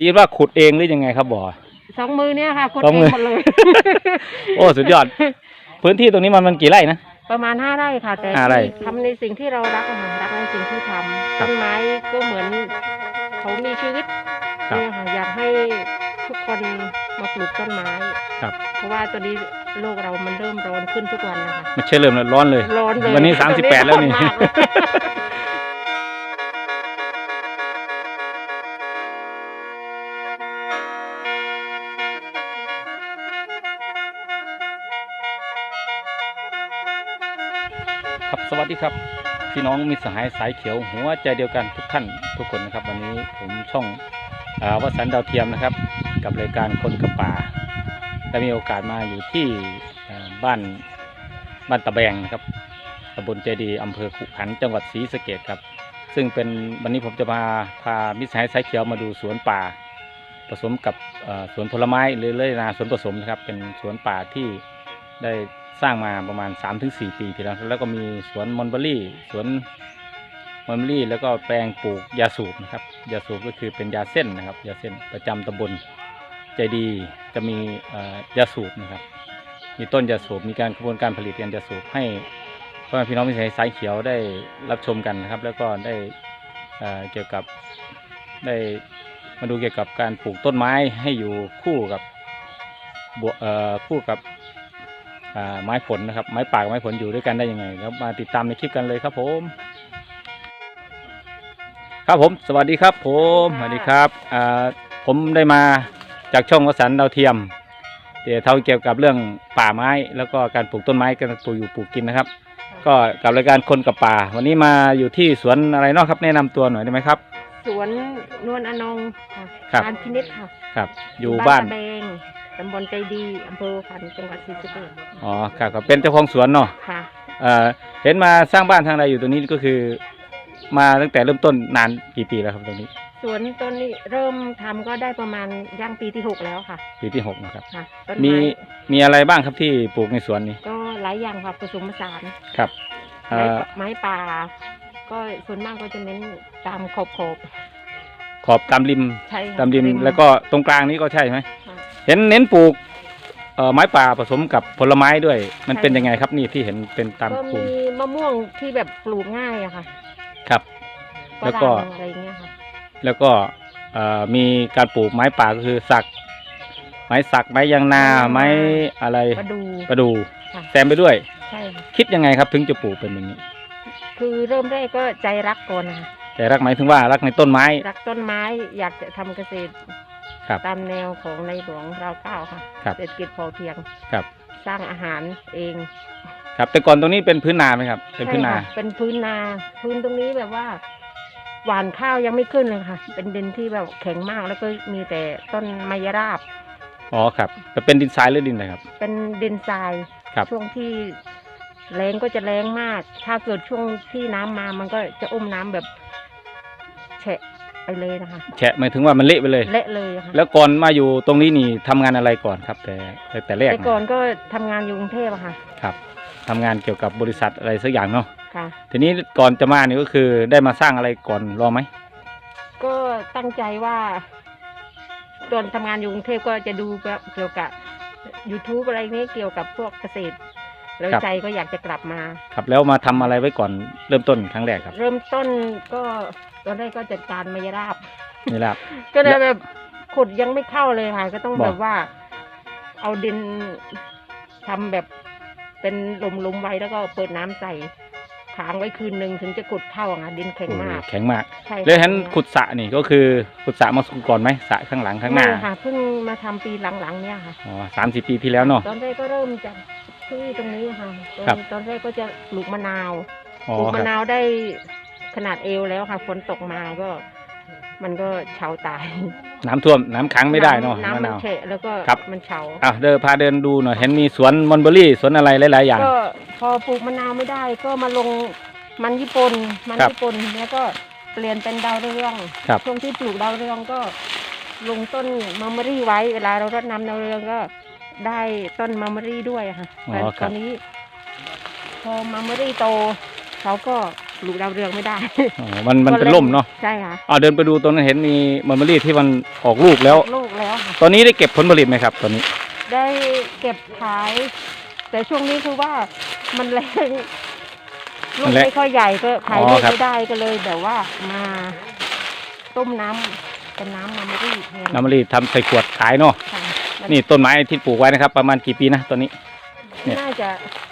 ดีว่าขุดเองหรือยังไงครับบ่อ สองมือเนี่ยค่ะคนสองเอมืงอ หมดเลย โอ้สุดยอด พื้นที่ตรงนี้มันมันกี่ไร่นะ ประมาณห้าไร่ค่ะ แต่ห้าไร่ที่ทำในสิ่งที่เรารักอะค่ะรักในสิ่งที่ทำครับต้นไม้ก็เหมือนเขามีชีวิตครับเนี่ยค่ะอยากให้ทุกคนมาปลูกต้นไม้ครับ เพราะว่าตอนนี้โลกเรามันเริ่มร้อนขึ้นทุกวันนะคะไม่ใช่เริ่มแล้วร้อนเลย ร้อนเลยวันนี้ตอ38แล้วนี่ ร้อมากเลย ครับสวัสดีครับ พี่น้องมิตรสหายสายเขียวหัวใจเดียวกันทุกท่านทุกคนนะครับ วันนี้ผมช่องอวสันดาวเทียมนะครับ กับรายการคนกับป่าได้มีโอกาสมาอยู่ที่บ้านบ้านตะแบงนะครับตำบลเจดีอำเภอขุขันจังหวัดศรีสะเกดครับ ซึ่งเป็นวันนี้ผมจะมาพามิตรสหายสายเขียวมาดูสวนป่า ผสมกับสวนผลไม้หรือเลยนาสวนผสมนะครับเป็นสวนป่าที่ได้ สร้างมาประมาณ 3-4 ปีที่แล้วแล้วก็มีสวนมอนเบอรี่สวนมอนเบอรี่ แล้วก็แปลงปลูกยาสูบนะครับยาสูบก็คือเป็นยาเส้นนะครับยาเส้นประจำตำบลใจดีจะมียาสูบนะครับมีต้นยาสูบมีการกระบวนการผลิตยาสูบให้พ่อแม่พี่น้องมิตรสายเขียวได้รับชมกันนะครับ แล้วก็ได้เเกี่ยวกับได้มาดูเกี่ยวกับการปลูกต้นไม้ให้อยู่คู่กับคู่กับ ไม้ผลนะครับ ไม้ป่ากับไม้ผลอยู่ด้วยกันได้ยังไงแล้วมาติดตามในคลิปกันเลยครับผม ครับผม สวัสดีครับ ผมสวัสดีครับอ่าผมได้มาจากช่องวสันต์ดาวเทียมเดี๋ยวเท่าเกี่ยวกับเรื่องป่าไม้ แล้วก็การปลูกต้นไม้การปลูกอยู่ปลูกกินนะครับ ก็กับรายการคนกับป่า วันนี้มาอยู่ที่สวนอะไรเนาะครับ แนะนำตัวหน่อยได้ไหมครับ สวนนวลอนงค่ะครับการพินิจค่ะครับ อยู่บ้านตะแบง ตำบลใจดีอำเภอขันธ์จังหวัดศรีสะเกษอ๋อครับครับเป็นเจ้าของสวนเนาะค่ะ เอ่อเห็นมาสร้างบ้านทางใดอยู่ตรงนี้ก็คือ มาตั้งแต่เริ่มต้นนานกี่ปีแล้วครับตรงนี้ สวนต้นนี้เริ่มทำก็ได้ประมาณย่างปีที่หกแล้วค่ะปีที่หกนะครับ ค่ะต้นมีไม้มีอะไรบ้างครับที่ปลูกในสวนนี้ก็หลายอย่างค่ะผสมผสานครับเอ่ไม้อไม้ป่า ก็ส่วนมากก็จะเน้นตามขอบขอบขอบตามริมๆใช่ค่ะตามริมแล้วก็ตรงกลางนี้ก็ใช่ไหม ค่ะ เห็นเน้นปลูกเอ่อไม้ป่าผสมกับผลไม้ด้วย มันเป็นยังไงครับนี่ที่เห็นเป็นตามก็กลุ่มีมมะม่วงที่แบบปลูกง่ายอะค่ะครับฝแล้วก็รั่งอะไรเงี้ยค่ะ แล้วก็เอ่อมีการปลูกไม้ป่าก็คือสัก ไม้สักไม้ยางนา ไม้อะไรมาดู ประดูค่ะ แซมไปด้วย ใช่ค่ะคิดยังไงครับถึงจะปลูกเป็นอย่างนี้ คือเริ่มแรกก็ใจรักก่อนนะคะแต่รักหมายถึงว่ารักในต้นไม้ รักต้นไม้อยากจะทำเกษตร ครับ ตามแนวของในหลวงราวเก้าค่ะครับเศรษฐกิจพอเพียงครับ สร้างอาหารเองครับ แต่ก่อนตรงนี้เป็นพื้นนาไหมครับ เป็นพื้นนา ใช่ค่ะเป็นพื้นนาพื้นตรงนี้แบบว่า หว่านข้าวยังไม่ขึ้นเลยค่ะ เป็นดินที่แบบแข็งมากแล้วก็มีแต่ต้นไมยราบ อ๋อครับจะเป็นดินทรายหรือดินอะไรครับ เป็นดินทรายครับ ช่วงที่แรงก็จะแรงมาก ถ้าเกิดช่วงที่น้ำมามันก็จะอมน้ำแบบแฉะ ไปเลยนะคะแฉะหมายถึงว่ามันเละไปเลย เละเลยค่ะแล้วก่อนมาอยู่ตรงนี้นี่ทำงานอะไรก่อนครับ แต่แต่แต่แรกแต่นะก่อนก็ทำงานอยู่กรุงเทพอะค่ะครับทำงานเกี่ยวกับบริษัทอะไรสักอย่างเนาะค่ะ ทีนี้ก่อนจะมานี่ก็คือได้มาสร้างอะไรก่อนรอไหมก็ตั้งใจว่า ตอนทำงานอยู่กรุงเทพก็จะดูเกี่ยวกับ YouTube อะไรนี้เกี่ยวกับพวกเกษตร แล้วใจก็อยากจะกลับมา ครับ แล้วมาทำอะไรไว้ก่อนเริ่มต้นครั้งแรกครับ เริ่มต้นก็ ตอนแรกก็จัดการมายราบ นี่แหละครับก็เลยแบบขุดยังไม่เข้าเลยค่ะ ก็ต้องบอก แบบว่า เอาดินทำแบบเป็นหลุมๆไว้แล้วก็เปิดน้ำใส่ค้างไว้คืนหนึ่งถึงจะขุดเข้าอะดินแข็งมากโอ้แข็งมาก ใช่แล้วเห็นขุดสระนี่ก็คือขุดสระมาก่อนไหมสระข้างหลังข้างหน้าไม่ค่ะเพิ่งมาทำปีหลังๆเนี่ยค่ะ อ๋อสามสี่ปีที่แล้วเนาะ ตอนแรกก็เริ่มจากที่ตรงนี้ค่ะตอนครับ ตอนแรกก็จะปลูกมะนาวอ๋อปลูกคมะรับนาวได้ ขนาดเอวแล้วค่ะฝนตกมาก็ มันก็เฉาตายน้ำท่วมน้ำขังไม่ได้เนาะน้ำมะมันนาว เฉะแล้วก็ครับ มันเฉาอะเดินพาเดินดูหน่อยเห็นมีสวนมอนเบอรี่สวนอะไรหลาย ๆ อย่าง ก็พอปลูกมะนาวไม่ได้ ก็มาลงมันญี่ปุ่นมันครับญี่ปุ่นแล้วก็เปลี่ยนเป็นดาวเรืองครับ ช่วงที่ปลูกดาวเรืองก็ลงต้นมัมเมอรี่ไว้เวลาเรารดน้ำดาวเรืองก็ได้ต้นมัมเมอรี่ด้วยอะค่ะอ๋อแต่คตรัอบ นนี้ พอมัมเมอรี่โตเขาก็ป ลูกดาวเรืองไม่ได้อ๋อมันมันเป็นร่มเนาะใช่ค่ะอ๋อเดินไปดูตรงนั้นเห็นมีมันมะลิที่มันออกลูกแล้ว ลูกแล้วค่ะตอนนี้ได้เก็บผลผลิตไหมครับ ตอนนี้ ได้เก็บขาย แต่ช่วงนี้คือว่ามันแรงลูกไม่ค่อยใหญ่ก็ขายลูกไม่ได้ก็เลยแบบว่ามา ต้มน้ำเป็นน้ำมันไม่ได้แทนน้ำมะลิทำใส่ขวดขายเนาะค่ะมันี่ต้นไม้ที่ปลูกไว้นะครับ ประมาณกี่ปีนะตอนนี้ เนี่ย น่าจะเ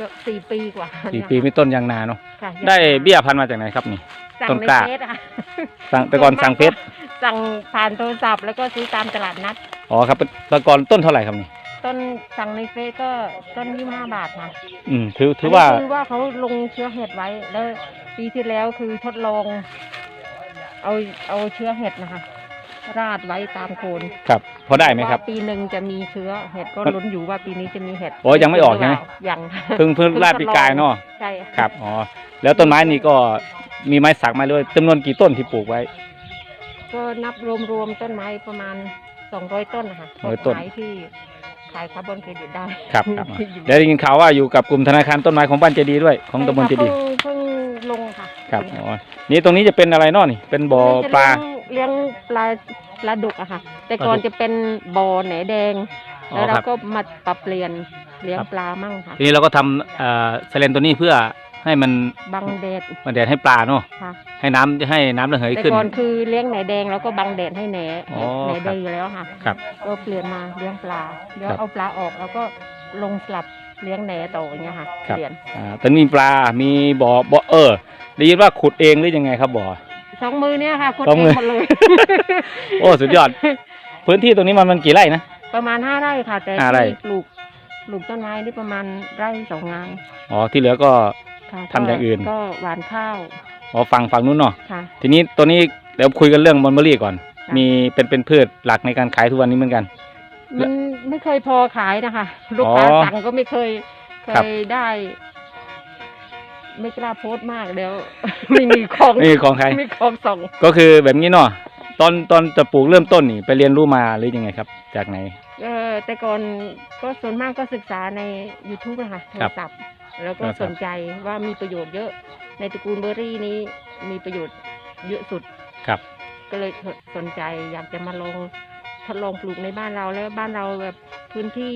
ก็สี่ปีกว่าสี่เนี่ยปีไม่ต้นยางนาเนาะค่ะได้เบี้ยพันธุ์มาจากไหนครับนี่ สั่งต้นในกล้า เฟซอะค่ะสั่งแต่ก่อนสั่งเฟซสั่งผ่านโทรศัพท์แล้วก็ซื้อตามตลาดนัด อ๋อครับแต่ก่อนต้นเท่าไหร่ครับนี่ ต้นสั่งในเฟซก็ต้นยี่ห้าบาทค่ะอืมถือถือว่า นนี้คือว่าเขาลงเชื้อเห็ดไว้แล้วปีที่แล้วคือทดลอง เอาเอาเชื้อเห็ดนะคะ ราดไว้ตามโคนครับพอได้ไหมครับ ว่าปีหนึ่งจะมีเชื้อเห็ดก็มันลุ้นอยู่ว่าปีนี้จะมีเห็ดโอ้ยังไม่ออกใช่ไหม ยังเพิ่งเพิ่งลาดปีกายเนาะใช่ครับอ๋อแล้วต้นไม้นี่ก็มีไม้สักมาเลยจำนวนกี่ต้นที่ปลูกไว้ ก็นับรวมๆต้นไม้ประมาณสองร้อยต้นนะคะร้อยต้น ขายที่ขายคาร์บอนเครดิตได้ครับครับอยู่แล้วได้ยินข่าวว่าอยู่กับกลุ่มธนาคารต้นไม้ของบ้านเจดีย์ด้วย ของตำบลเจดีย์ใช่ค่ะเพิ่งเพิ่งลงค่ะครับอ๋อนี่ตรงนี้จะเป็นอะไรเนาะนี่เป็นบ่อปลาเลี้ยงปลาปลาดุกอะค่ะ แต่ก่อนปลาดุกจะเป็นบ่อแหนแดง อ๋อแล้วเราครับก็มาปรับเปลี่ยนเลี้ยงครับ ปลามั่งค่ะ ทีนี้เราก็ทำเอ่อเซเลนตัวนี้เพื่อให้มันบังแดดมันแดดให้ปลาเนาะค่ะ ให้น้ำให้น้ำระเหยแต่ขึ้น ก่อนคือเลี้ยงแหนแดงแล้วก็บังแดดให้แหนอ๋อแหนครัแดบงอยู่แล้วค่ะครับก็เปลี่ยนมาเลี้ยงปลาเดี๋ยวครับเอาปลาออกแล้วก็ลงสลับเลี้ยงแหนต่ออย่างเงี้ยค่ะครับ เปลี่ยนอ่าตอนนี้มีปลา มีบ่อบ่อเออได้ยินว่าขุดเองหรือยังไงครับบ่อ สองมือเนี่ยค่ะคนสองเอมืงอ หมดเลย โอ้สุดยอด พื้นที่ตรงนี้มันมันกี่ไร่นะ ประมาณห้าไร่ค่ะ แต่ห้าไร่ ที่ปลูกปลูกต้นไม้นี่ประมาณไร่สองงานอ๋อที่เหลือก็ ค่ะทำอย่างอื่น ก็หวานข้าวอ๋อฝั่งฝั่งนู้นเนาะค่ะ ทีนี้ตัวนี้เดี๋ยวคุยกันเรื่องมอนเบอรี่ก่อนค่ะมีเป็นเป็นพืชหลักในการขายทุกวันนี้เหมือนกัน มันไม่เคยพอขายนะคะ ลูกค้าอ๋อสั่งก็ไม่เคยเคครับ ยได้ ไม่กล้าโพสต์มากเดี๋ยวไม่มีของนี่ของใคร ไม่มีของส่งก็คือแบบนี้เนาะตอนตอนจะปลูกเริ่มต้นนี่ ไปเรียนรู้มาหรือยังไงครับ จากไหน เออแต่ก่อนก็ส่วนมากก็ศึกษาใน YouTube นะคะโทครัรบศัพท์แล้วก็ครับ สนใจว่ามีประโยชน์เยอะ ในตระกูลเบอร์รี่นี้มีประโยชน์เยอะสุด ครับ ก็เลยสนใจอยากจะมาลองทดลองปลูกในบ้านเราแล้วบ้านเราแบบพื้นที่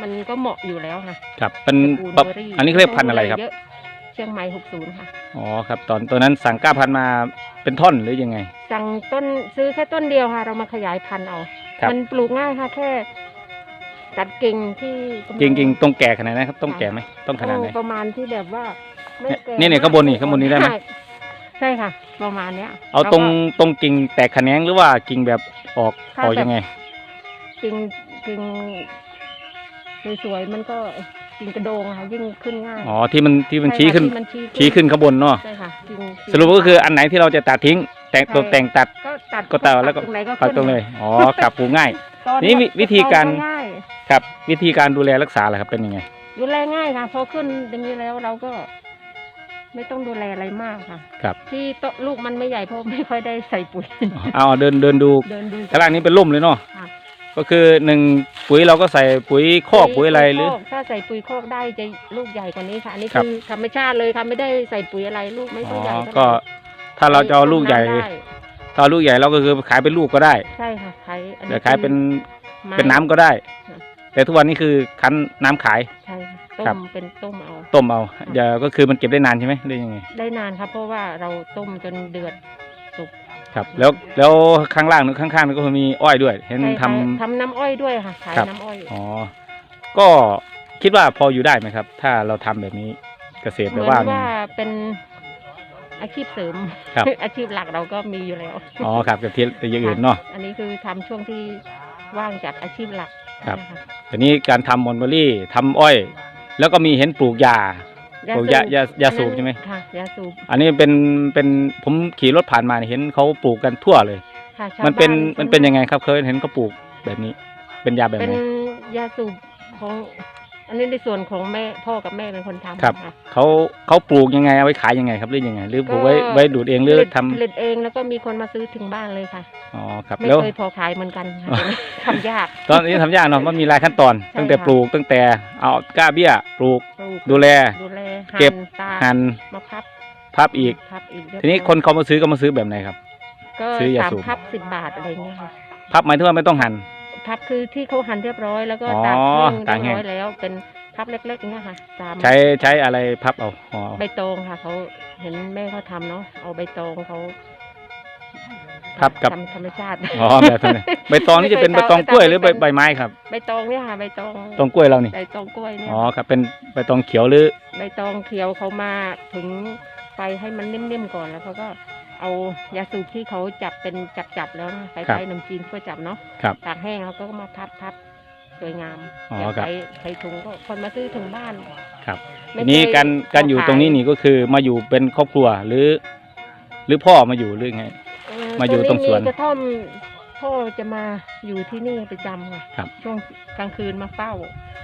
มันก็เหมาะอยู่แล้วค่ะครับเป็นตระกูลปรับเบอร์รี่อันนี้เขาเรียกพันธุ์อะไรครับเยอะเชียงใหม่หกศูนย์ค่ะ อ๋อครับ ตอนตัวนั้นสั่งก้าพันธุ์มาเป็นท่อนหรือยังไง สั่งต้นซื้อแค่ต้นเดียวค่ะ เรามาขยายพันธุ์เอา ครับ มันปลูกง่ายค่ะ แค่ตัดกิ่งที่กำลัจริงจริงๆต้องแก่ขนาดไหนครับ ต้องแก่ไหมต้องขนาดไหนเออประมาณที่แบบว่าไม่แก่เนี่ยเนี่ยข้างบนนี่ข้างบนนี่ได้ไหม ใช่ใช่ค่ะ ประมาณเนี้ยเอาตรงแล้วก็ ตรงกิ่งแตกแขนงหรือว่ากิ่งแบบออกถ้าออกแบบยังไง กิ่งกิ่งสวยๆมันก็ กิ่งกระโดงค่ะยิ่งขึ้นง่ายอ๋อที่มันที่มันใช่ชี้ค่ะขึ้น ที่มันชี้ชี้ขึ้นข้างบนเนาะใช่ค่ะกิ่งสรุปก็คืออันไหนที่เราจะตัดทิ้ง แต่งใช่ตัวแต่งตัด ก็ตัดก็ตัดแล้วก็ ตรงไหนก็ตัดขึ้นตรงเลยอ๋อครับปลูกง่าย ตอนนี่วิวิธีการง่ายครับวิธีการดูแลรักษาล่ะครับเป็นยังไง ดูแลง่ายค่ะพอขึ้นอย่างนี้แล้วเราก็ ไม่ต้องดูแลอะไรมากค่ะครับ ที่โตะลูกมันไม่ใหญ่เพราะไม่ค่อยได้ใส่ปุ๋ย เอาเดินเดินดูเดินดูข้างล่างนี้เป็นร่มเลยเนาะค่ะ ก็คือหนึ่งปุ๋ยเราก็ใส่ปุ๋ยคอกปุ๋ยอะไรหรือคกถ้าใส่ปุ๋ยคอกได้จะลูกใหญ่กว่านี้ค่ะอันนี้ครับ คือธรรมชาติเลยค่ะไม่ได้ใส่ปุ๋ยอะไรลูกไม่อ๋ค่ออยใหญ่เท่าไหร่ก็ถ้าเราจะเอาลูกใหญ่ต้มน้ำได้ถ้าเอาลูกใหญ่เราก็คือขายเป็นลูกก็ได้ใช่ค่ะขายอัแต่ขายเป็นไม้ เป็นน้ำก็ได้ ค่ะ แต่ทุกวันนี้คือคั้นน้ำขาย ใช่ค่ะต้ครับ มเป็นต้มเอา ต้มเอาเดี๋ยวก็คือมันเก็บได้นานใช่ไหมหรือยังไง ได้นานครับเพราะว่าเราต้มจนเดือดสุก ครับ แล้วแล้วข้างล่างนึงข้างๆนึงก็มีอ้อยด้วย เห็นใช่ทำ ค่ะทำน้ำอ้อยด้วยค่ะขายครับ น้ำอ้อยอ๋อ ก็คิดว่าพออยู่ได้ไหมครับ ถ้าเราทำแบบนี้เกษตรเหแบมืบอนว่าว่าเป็นอาชีพเสริม ครับ อาชีพหลักเราก็มีอยู่แล้วอ๋อครับกับที่อย่างอื่นเนาะ อันนี้คือทำช่วงที่ว่างจากอาชีพหลักครับ นะคะทีนี้การทำมอนเบอรี่ทำอ้อย แล้วก็มีเห็นปลูกยา ปลูกยายายาสูบใช่ไหม ค่ะยาสูบอันนี้เป็นเป็นผมขี่รถผ่านมาเห็นเขาปลูกกันทั่วเลย ค่ะชาวมันเป็นบ้มันเป็นยังไงครับเคยเห็นเขาปลูกแบบนี้ เป็นยาแบบเป็ไหนนยาสูบของ อันนี้ในส่วนของแม่พ่อกับแม่เป็นคนทำครับค่ะเขาเขาปลูกยังไงเอาไว้ขายยังไงครับหรือยังไง หรือปลูกไว้ก็ไว้ดูดเองหรือผลิตทำผลิตเองแล้วก็มีคนมาซื้อถึงบ้านเลยค่ะ อ๋อครับไม่แล้ว เคยพอขายเหมือนกันค่ะ ทำยาก ตอนนี้ทำยากเนาะมันมีหลายขั้นตอน ใช่ตั้งแต่ค่ะ ปลูกตั้งแต่เอาก้าเบี้ยปลูกปลูกดูแล ดูแลเก็บตาหั่นมาพับพับอีก พับอีกเรียบทีนี้ร้อยคนเขามาซื้อก็มาซื้อแบบไหนครับ ก็ซื้อยาสามสูบ พับสิบบาทอะไรเงี้ยค่ะ พับหมายถึงว่าไม่ต้องหั่น พับคือที่เขาหั่นเรียบร้อยแล้วก็อ๋อตากแห้งตากแห้เรียงบร้อยแล้ว เป็นพับเล็กๆเนี่ยค่ะสามใช้ใช้อะไรพับเอาอ๋อใบตองค่ะเขาเห็นแม่เขาทำเนาะเอาใบตองเขาพับกับทำธรรมชาติอ๋อแบบนั้นใบตองนี่จะเป็นใบตองกล้วยหรือใบใบไม้ครับใบตองเนี่ยค่ะใบตองตองกล้วยเรานี่ใบตองกล้วยเนี่ยอ๋อครับเป็นใบตองเขียวหรือใบตองเขียวเขามาถึงไฟให้มันนิ่มๆก่อนแล้วเขาก็ เอายาสูบที่เขาจับเป็นจับๆแล้วนะคล้ายๆนมจีนก็จับเนาะครับ ตากแห้งแล้วก็มาพับพับสวยงามอ๋อเดี๋ยวครับ ใส่ใส่ถุงก็คนมาซื้อถึงบ้านครับไม่ทีนี้เคยการการอยู่ขตรงนี้นี่ก็คือมาอยู่เป็นครอบครัวหรือ หรือพ่อมาอยู่หรือไงเอ่อมาอยู่ตรงสวนมีกระท่อมพ่อจะมาอยู่ที่นี่ประจำค่ะครับ ช่วงกลางคืนมาเฝ้า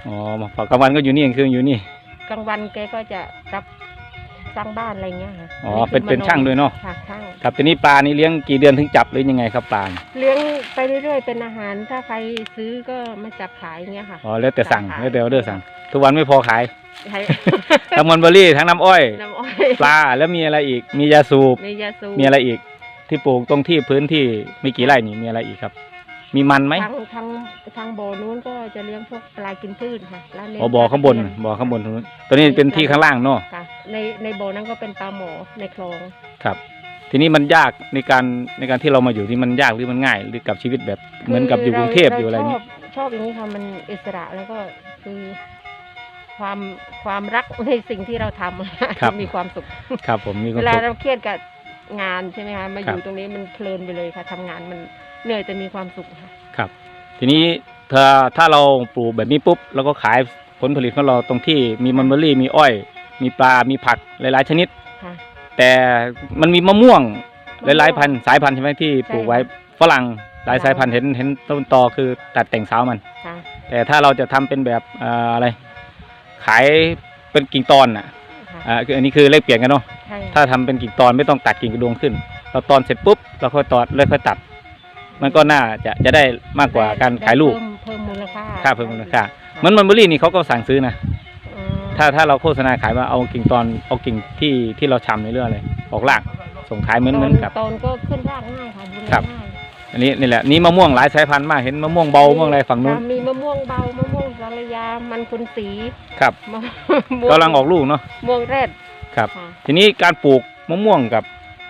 อ๋อมาฝากกลางวันก็อยู่นี่กลางคืนอยู่นี่ กลางวันแกก็จะรับ สร้างบ้านอะไรเงี้ยค่ะอ๋อคืเป็นเป็นมช่างด้วยเนาะค่ะช่างครับทีนี้ปลานี่เลี้ยงกี่เดือนถึงจับหรือยังไงครับปลาเนี่ยเลี้ยงไปเรื่อยๆเป็นอาหารถ้าใครซื้อก็มาจับขายอย่างเงี้ยค่ะอ๋อแล้วแต่สั่งขายแล้วแต่ออเดอร์สั่ง ทุกวันไม่พอขายใช้ทั้งมอนเบอรี่ทั้งน้ำอ้อยน้ำอ้อยปลาแล้วมีอะไรอีกมียาสูบมียาสูบมีอะไรอีก ที่ปลูกตรงที่พื้นที่มีกี่ไร่นี่มีอะไรอีกครับ มีมันไหมทางทางทางบ่อนู้นก็จะเลี้ยงพวกปลากินพืชค่ะร้านนี้อ๋อบ่อข้างบนบ่อข้างบนตรงนู้นตัวนี้เป็นที่ข้างล่างเนาะค่ะ ในในบ่อนั้นก็เป็นปลาหมอในคลอง ครับ ทีนี้มันยากในการในการที่เรามาอยู่ที่มันยากหรือมันง่าย หรือกับชีวิตแบบเหมือนกับอยู่กรุงเทพอยู่อะไรชนี้อบชอบอย่างนี้ค่ะมันอิสระแล้วก็คือความความรักในสิ่งที่เราทำครับ มีความสุขครับ ผมมีคเววามลาสุข เราเครียดกับงานใช่ไหมคะมาอครับยู่ตรงนี้มันเพลินไปเลยค่ะทำงานมัน เหนื่อยแต่มีความสุขค่ะ ครับ ทีนี้ถ้าถ้าเราปลูกแบบนี้ปุ๊บแล้วก็ขายผลผลิตของเราตรงที่มีมันเบอรี่มีอ้อย มีปลา มีผักหลาย ๆ ชนิด ค่ะ แต่มันมีมะม่วงหมะม่วงลายๆพันธุ์สายพันธุ์ใช่ไหมที่ปลูกไว้ใช่ฝรั่งหลายฝรั่งสายพันธุ์เห็นเห็นต้นตอคือตัดแต่งสาวมัน ค่ะ แต่ถ้าเราจะทำเป็นแบบเอ่ออะไร ขายเป็นกิ่งตอนอะค่ะอ่าคืออันนี้คือเลขเปลี่ยนกันเนาะใช่ถ้าทำเป็นกิ่งตอนไม่ต้องตัดกิ่งกระดวงขึ้น เราตอนเสร็จปุ๊บเราค่อยตอดแล้วค่อยตัด มันก็น่าจะจะได้มากกว่าการขายลูกเพิ่มเพิ่มมูลค่าค่าเพิ่มมูลค่าเหมือนมันเบอรี่นี่เขาก็สั่งซื้อนะอืมถ้าถ้าเราโฆษณาขายว่าเอากิ่งตอนเอากิ่งที่ที่เราชำในเรื่องอะไรออกรากส่งขายเหมือนเหมือนกับ ตอนก็ขึ้นรากง่ายค่ะดูแลครับ ง่ายอันนี้นี่แหละนี่มะม่วงหลายสายพันธุ์มากเห็นมะม่วงเบามะม่วงอะไรฝั่งนู้นค่ะมีมะม่วงเบามะม่วงสารยา มันคุณสีครับมะม่วกำลังออกลูกเนาะม่วงแรดครับ ค่ะ ทีนี้การปลูกมะม่วงกับ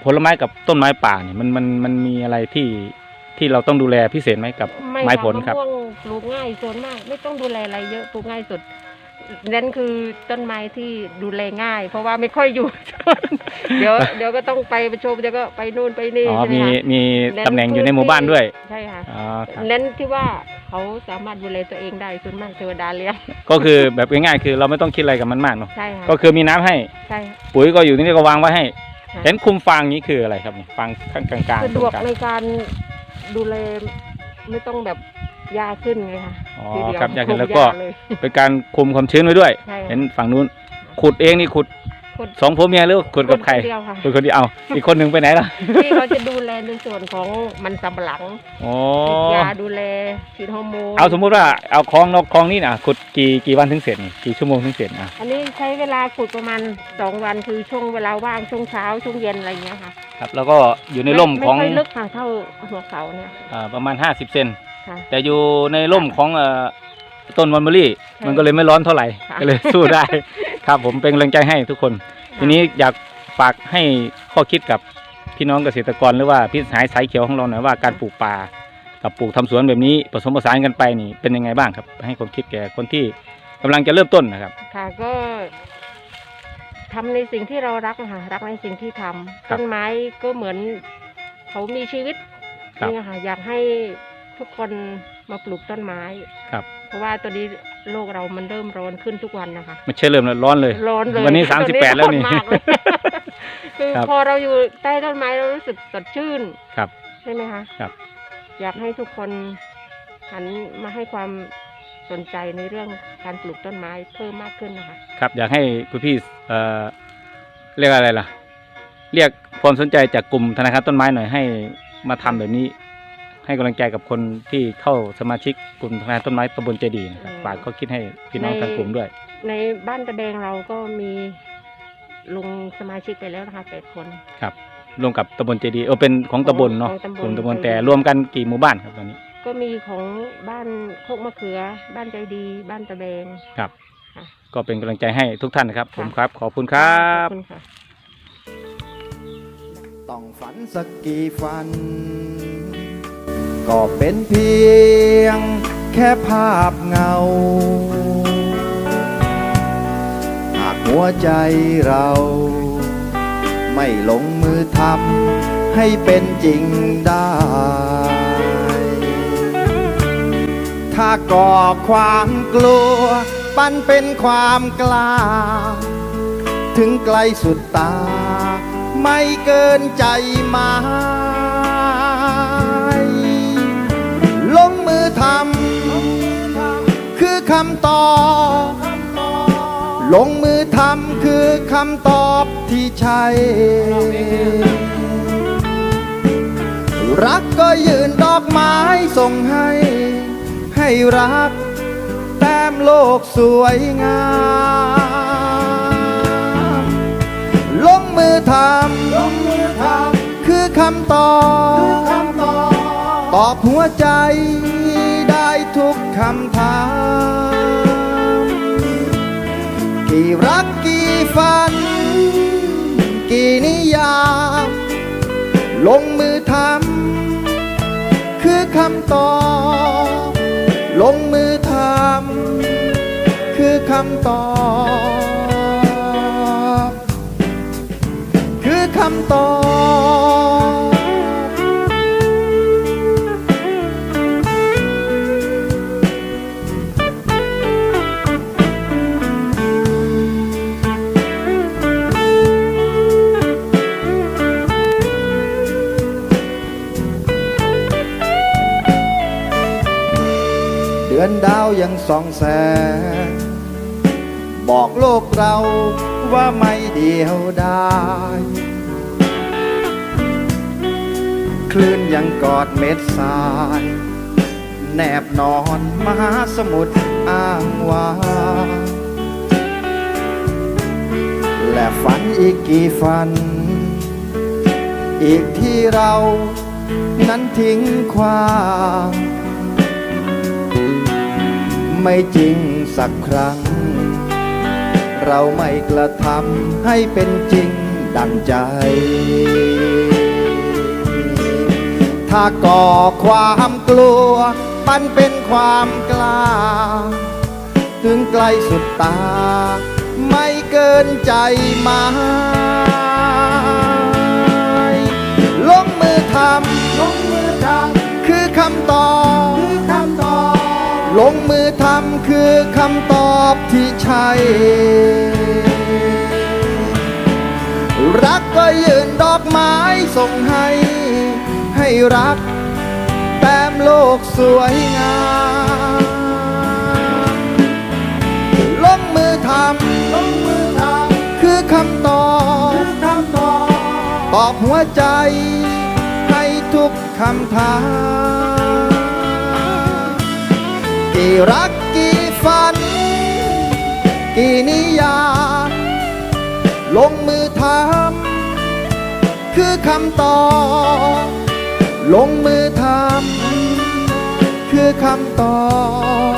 ผลไม้กับต้นไม้ป่าเนี่ยมันมันมันมีอะไรที่ ที่เราต้องดูแลพิเศษไหมกับไม่ไม้ค่ะผลครับมะม่วงปลูกง่ายส่วนมาก ไม่ต้องดูแลอะไรเยอะปลูกง่ายสุดนั่นคือต้นไม้ที่ดูแลง่าย เพราะว่าไม่ค่อยอยู่ เดี๋ยวเดี๋ยวก็ต้องไปประชุมเดี๋ยวก็ไปนู่นไปนี่อ๋อใช่ไหมีคะมีเน้ตำแหน่งอยู่ในหมู่บ้านด้วยใช่ค่ะอ๋อครับเน้นที่ว่าเขาสามารถดูแลตัวเองได้ส่วนมากเทวดาเลี้ยงก็คือแบบง่ายๆคือเราไม่ต้องคิดอะไรกับมันมากเนาะใช่ค่ะก็คือมีน้ำให้ใช่ค่ะ ปุ๋ยก็อยู่ที่นี่ก็วางไว้ให้ ค่ะ เห็นคุมฟางนี้คืออะไรครับเนี่ยฟางข้างกลางๆสะดตรวงกกลางในการ ดูแลไม่ต้องแบบยาขึ้นไงคะอ๋อทีเดียวครับอยากเห็นคุมแล้วก็ยาเลยเป็นการคุมความชื้นไว้ด้วย ใช่ค่ะ เห็นฝั่งนู้น ขุดเองนี่ขุด ขุดสองผัวเมียหรือขุดกับใครนเดียวค่ะขุดคนเดียวเอาอีกคนหนึ่งไปไหนล่ะที่เขาจะดูแลในส่วนของมันสำปะหลังอ๋อฉีดยาดูแลฉีดฮอร์โมนเอาสมมุติว่าเอาคลองนกคลองนี่นะขุดกี่กี่วันถึงเสร็จนี่กี่ชั่วโมงถึงเสร็จอะอันนี้ใช้เวลาขุดประมาณสองวันคือช่วงเวลาว่างช่วงเช้าช่วงเย็นอะไรอย่างเงี้ยค่ะครับแล้วก็อยู่ในร่มไของไม่ค่อยลึกค่ะเท่าหัวเสาเนี่ยอ่าประมาณ50เซนค่ะ แต่อยู่ในร่มของเอ่อต้นมอนเบอรี่ใช่มันก็เลยไม่ร้อนเท่าไหร่ค่ะ ก็เลยสู้ได้ ครับผมเป็นกำลังใจให้ทุกคน ทีนี้อยากฝากให้ข้อคิดกับพี่น้องเกษตรกรหรือว่าพี่สายสายเขียวของเราหน่อยว่าการปลูกป่ากับปลูกทำสวนแบบนี้ผสมผสานกันไปนี่เป็นยังไงบ้างครับ ให้ความคิดแก่คนที่กำลังจะเริ่มต้นนะครับ ค่ะก็ทำในสิ่งที่เรารักนะคะรักในสิ่งที่ทำครับต้นไม้ก็เหมือนเขามีชีวิตครับ นี่ค่ะอยากให้ทุกคนมาปลูกต้นไม้ ครับ เพราะว่าตอนนี้โลกเรามันเริ่มร้อนขึ้นทุกวันนะคะ ไม่ใช่เริ่มแล้วร้อนเลย ร้อนเลยวันนี้ตอ38แล้วนี่ร้อมากเลยคือครับพอเราอยู่ใต้ต้นไม้เรารู้สึกสดชื่นครับใช่ไหมคะครับ อยากให้ทุกคนหันมาให้ความสนใจในเรื่องการปลูกต้นไม้เพิ่มมากขึ้นนะคะ ครับ อยากให้คุณพี่เอ่อเรียกอะไรล่ะ เรียกความสนใจจากกลุ่มธนาคารต้นไม้หน่อยให้มาทำแบบนี้ ให้กำลังใจกับคนที่เข้าสมาชิกกลุ่มธนาคารต้นไม้ตำบลเจดีย์นะครับฝากเขาคิดให้พี่น้องทางกลุ่มด้วย ในบ้านตะแบงเราก็มีลงสมาชิกไปแล้วนะคะแปดคน ครับรวมกับตำบลเจดีย์เออเป็นของตำบลเนาะของตำบล กลุ่มตำบลเจดีย์แต่รวมกันกี่หมู่บ้านครับตอนนี้ก็มีของบ้านโคกมะเขือ บ้านใจดี บ้านตะแบง ครับ ค่ะ ก็เป็นกำลังใจให้ทุกท่านนะครับ ผมค่ะครับขอบคุณครับ ขอบคุณค่ะ ต้องฝันสักกี่ฝัน ก็เป็นเพียงแค่ภาพเงา หากหัวใจเรา ไม่ลงมือทำให้เป็นจริงได้ ถ้าก่อความกลัว ปั้นเป็นความกล้า ถึงไกลสุดตา ไม่เกินใจมา คำตอบ ลงมือทำคือคำตอบที่ใช่รักก็ยืนดอกไม้ส่งให้ ให้รัก แต้มโลกสวยงาม ลงมือทำลงมือทำคือคำตอบคือคำตอบตอบหัวใจได้ทุกคำถาม กี่รักกี่ฝัน กี่นิยาม ลงมือทำคือคำตอบ ลงมือทำคือคำตอบ คือคำตอบ ยังส่องแสง บอกโลกเราว่าไม่เดียวดายคลื่นยังกอดเม็ดทราย แนบนอนมหาสมุทรอ้างว้างและฝันอีกกี่ฝัน อีกที่เรานั้นทิ้งความ ไม่จริงสักครั้ง เราไม่กระทำให้เป็นจริงดังใจ ถ้าก่อความกลัวปั้นเป็นความกล้า ถึงไกลสุดตา ไม่เกินใจมา ลงมือทำลงมือทำคือคำตอบ ลงมือทำคือคำตอบที่ใช่ รักก็ยืนดอกไม้ส่งให้ ให้รัก แต้มโลกสวยงาม ลงมือทำลงมือทำคือคำตอบคำตอบตอบหัวใจ ให้ทุกคำถาม กี่รักกี่ฝัน กี่นิยามลงมือทำคือคำตอบลงมือทำคือคำตอบ